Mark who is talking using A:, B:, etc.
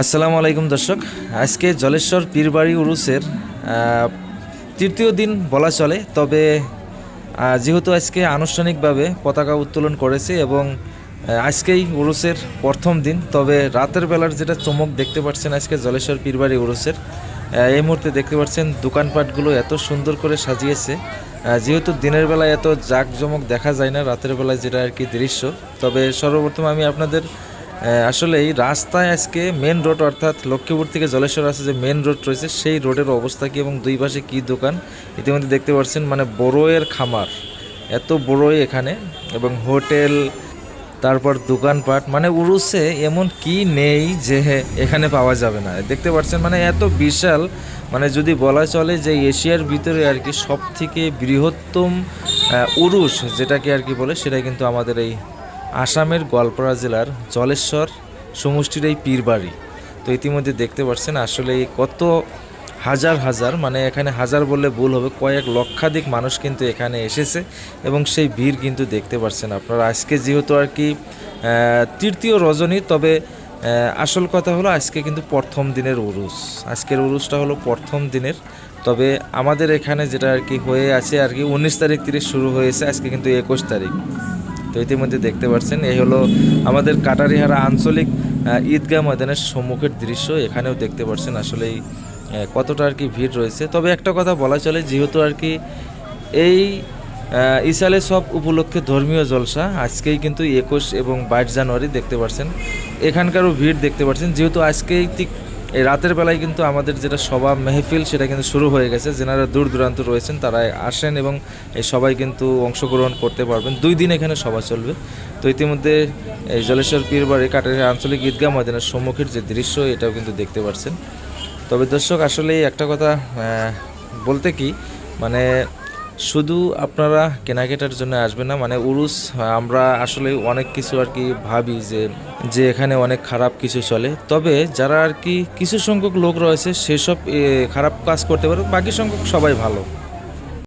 A: আসসালামু আলাইকুম দর্শক। আজকে জলেশ্বর পীরবাড়ি উরুসের তৃতীয় দিন বলা চলে, তবে যেহেতু আজকে আনুষ্ঠানিকভাবে পতাকা উত্তোলন করেছে এবং আজকেই উরুসের প্রথম দিন, তবে রাতের বেলার যেটা চমক দেখতে পাচ্ছেন আজকে জলেশ্বর পীরবাড়ি উরুসের এই মুহূর্তে দেখতে পাচ্ছেন দোকানপাটগুলো এত সুন্দর করে সাজিয়েছে। যেহেতু দিনের বেলায় এত জাঁকজমক দেখা যায় না, রাতের বেলায় যেটা আর কি দৃশ্য, তবে সর্বপ্রথম আমি আপনাদের আসলে এই রাস্তায় আজকে মেন রোড অর্থাৎ লক্ষ্মীপুর থেকে জলেশ্বর আসে যে মেন রোড রয়েছে, সেই রোডের অবস্থা কি এবং দুই পাশে কি দোকান? ইতিমধ্যে দেখতে পাচ্ছেন মানে বড়োয়ের খামার, এত বড়োই এখানে এবং হোটেল, তারপর দোকানপাট মানে উরুসে এমন কি নেই যে এখানে পাওয়া যাবে না। দেখতে পাচ্ছেন মানে এত বিশাল মানে যদি বলা চলে যে এশিয়ার ভিতরে আর কি সব থেকে বৃহত্তম উরুস, যেটাকে আর কি বলে সেটা কিন্তু আমাদের এই আসামের গোয়ালপাড়া জেলার জলেশ্বর সমষ্টির এই পীরবাড়ি। তো ইতিমধ্যে দেখতে পাচ্ছেন আসলে কত হাজার হাজার মানে এখানে হাজার বললে ভুল হবে, কয়েক লক্ষাধিক মানুষ কিন্তু এখানে এসেছে এবং সেই ভিড় কিন্তু দেখতে পাচ্ছেন আপনারা। আজকে যেহেতু আর কি তৃতীয় রজনী, তবে আসল কথা হলো আজকে কিন্তু প্রথম দিনের উরুস। আজকের উরুসটা হলো প্রথম দিনের, তবে আমাদের এখানে যেটা আর কি হয়ে আছে আর কি, উনিশ তারিখ থেকে শুরু হয়েছে, আজকে কিন্তু একুশ তারিখ। তো ইতিমধ্যে দেখতে পাচ্ছেন, এই হলো আমাদের কাটারিহারা আঞ্চলিক ঈদগাহ ময়দানের সম্মুখের দৃশ্য। এখানেও দেখতে পাচ্ছেন আসলে কতটা আর কি ভিড় রয়েছে। তবে একটা কথা বলা চলে, যেহেতু আর কি এই ইসালে সব উপলক্ষে ধর্মীয় জলসা, আজকেই কিন্তু একুশ এবং বাইশ জানুয়ারি দেখতে পাচ্ছেন। এখানকারও ভিড় দেখতে পাচ্ছেন, যেহেতু আজকেই এই রাতের বেলায় কিন্তু আমাদের যেটা সভা মেহফিল, সেটা কিন্তু শুরু হয়ে গেছে। যেনারা দূর দূরান্ত রয়েছেন তারা আসেন এবং এই সবাই কিন্তু অংশগ্রহণ করতে পারবেন। দুই দিন এখানে সভা চলবে। তো ইতিমধ্যে এই জলেশ্বর পীরবাড়ি কাটারি আঞ্চলিক ঈদগাহ ময়দানের সম্মুখের যে দৃশ্য, এটাও কিন্তু দেখতে পাচ্ছেন তবে দর্শক আসলে একটা কথা বলতে কি মানে শুধু আপনারা কেনাকাটার জন্য আসবেন না মানে উরুস, আমরা আসলে অনেক কিছু আর কি ভাবি যে যে এখানে অনেক খারাপ কিছু চলে। তবে যারা আর কি কিছু সংখ্যক লোক রয়েছে, সেসব খারাপ কাজ করতে পারে বাকি সংখ্যক সবাই ভালো।